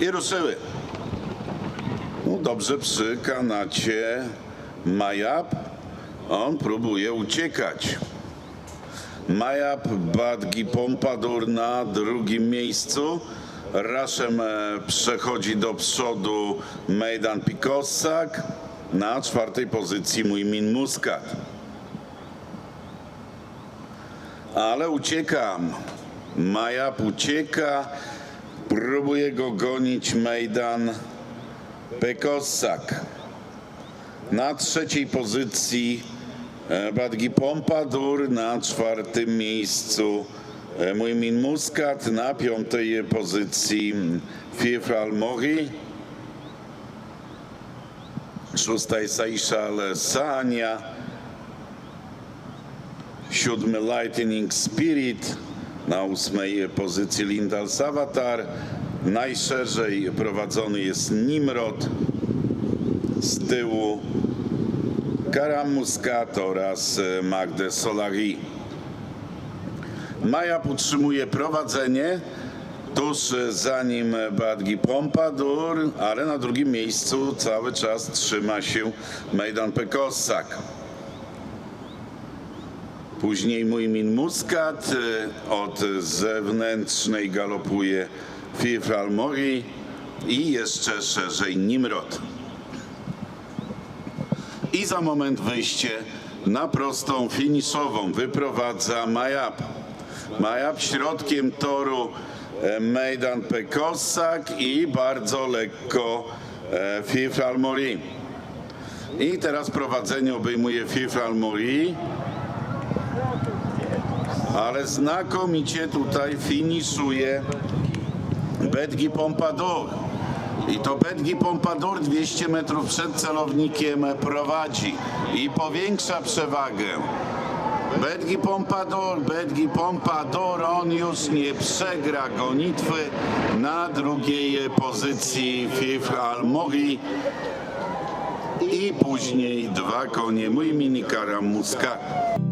I ruszyły. No dobrze przy kanacie Majap. On próbuje uciekać. Majap Badgi Pompadour na drugim miejscu. Raszem e, przechodzi do przodu Mejdan Pikossak. Na czwartej pozycji Muimin Muscat. Ale uciekam. Majap ucieka. Próbuje go gonić Mejdan Pekossak. Na trzeciej pozycji e, Badgi Pompadour, na czwartym miejscu e, Muimin Muscat, na piątej pozycji Fifral Mori. Szósta jest Aisha Sania. Siódmy Lightning Spirit. Na ósmej pozycji Lindal Savatar. Najszerzej prowadzony jest Nimrod. Z tyłu Karam Muscat oraz e, Magde Solari. Majap utrzymuje prowadzenie tuż e, za nim Badgi Pompadour, ale na drugim miejscu cały czas trzyma się Mejdan Pekossak. Później Muimin Muscat, e, od zewnętrznej galopuje Fifral Mori i jeszcze szerzej Nimrod. I za moment wyjście na prostą finiszową wyprowadza Majap. Majap środkiem toru e, Mejdan Pekossak i bardzo lekko e, Fifral Mori. I teraz prowadzenie obejmuje Fifral Mori. Ale znakomicie tutaj finiszuje Bedgi Pompadour. I to Bedgi Pompadour 200 metrów przed celownikiem prowadzi i powiększa przewagę. Bedgi Pompadour, Bedgi Pompadour, on już nie przegra gonitwy. Na drugiej pozycji Fifra Almori i później dwa konie, mój mini Muscat.